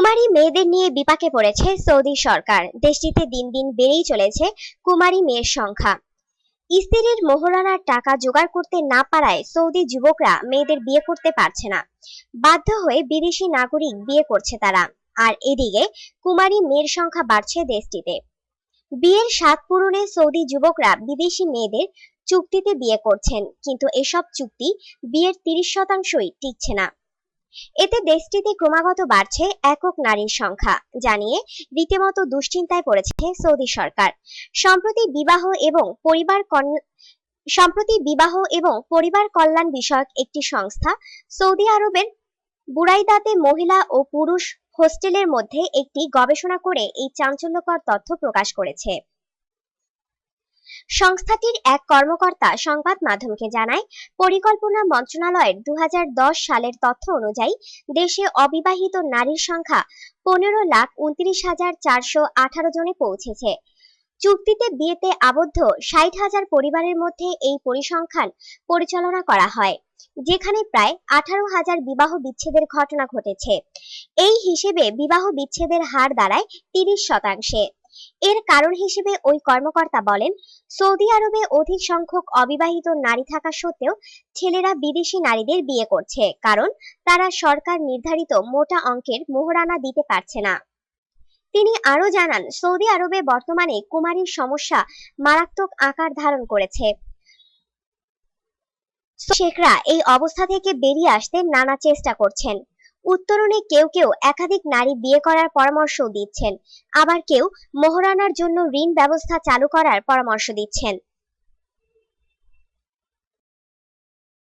কুমারী মেয়েদের নিয়ে বিপাকে পড়েছে সৌদি সরকার। দেশটিতে দিন দিন বেড়েই চলেছে কুমারী মেয়ের সংখ্যা। স্ত্রীর মোহরানার টাকা জোগাড় করতে না পারায় সৌদি যুবকরা মেয়েদের বিয়ে করতে পারছে না। বাধ্য হয়ে বিদেশি নাগরিক বিয়ে করছে তারা। আর এদিকে কুমারী মেয়ের সংখ্যা বাড়ছে দেশটিতে। বিয়ের স্বাদ পূরণে সৌদি যুবকরা বিদেশি মেয়েদের চুক্তিতে বিয়ে করছেন। কিন্তু এসব চুক্তি বিয়ের তিরিশ শতাংশই টিকছে না। এতে দেশটিতে ক্রমাগত বাড়ছে একক নারীর সংখ্যা জানিয়ে রীতিমতো দুশ্চিন্তায় পড়েছে সৌদি সরকার। সম্প্রতি বিবাহ এবং পরিবার সম্প্রতি বিবাহ এবং পরিবার কল্যাণ বিষয়ক একটি সংস্থা সৌদি আরবের বুরাইদাতে মহিলা ও পুরুষ হোস্টেলের মধ্যে একটি গবেষণা করে এই চাঞ্চল্যকর তথ্য প্রকাশ করেছে। সংস্থাটির এক কর্মকর্তা সংবাদ মাধ্যমকে জানায়, পরিকল্পনা মন্ত্রণালয়ের দু হাজার দশ সালের তথ্য অনুযায়ী দেশে অবিবাহিত নারীর সংখ্যা পনেরো লাখ উনত্রিশ হাজার চারশো আঠারো জনে পৌঁছেছে। চুক্তিতে বিয়েতে আবদ্ধ ষাট হাজার পরিবারের মধ্যে এই পরিসংখ্যান পরিচালনা করা হয়, যেখানে প্রায় আঠারো হাজার বিবাহ বিচ্ছেদের ঘটনা ঘটেছে। এই হিসেবে বিবাহ বিচ্ছেদের হার দাঁড়ায় তিরিশ শতাংশে। এর কারণ হিসেবে ওই কর্মকর্তা বলেন, সৌদি আরবে অধিক সংখ্যক অবিবাহিত নারী থাকা সত্ত্বেও ছেলেরা বিদেশি নারীদের বিয়ে করছে, কারণ তারা সরকার নির্ধারিত মোটা অঙ্কের মোহরানা দিতে পারছে না। তিনি আরও জানান, সৌদি আরবে বর্তমানে কুমারীর সমস্যা মারাত্মক আকার ধারণ করেছে। শেখরা এই অবস্থা থেকে বেরিয়ে আসতে নানা চেষ্টা করছেন। উত্তরণে কেউ কেউ একাধিক নারী বিয়ে করার পরামর্শও দিচ্ছেন। আবার কেউ মোহরানার জন্য ঋণ ব্যবস্থা চালু করার পরামর্শ দিচ্ছেন।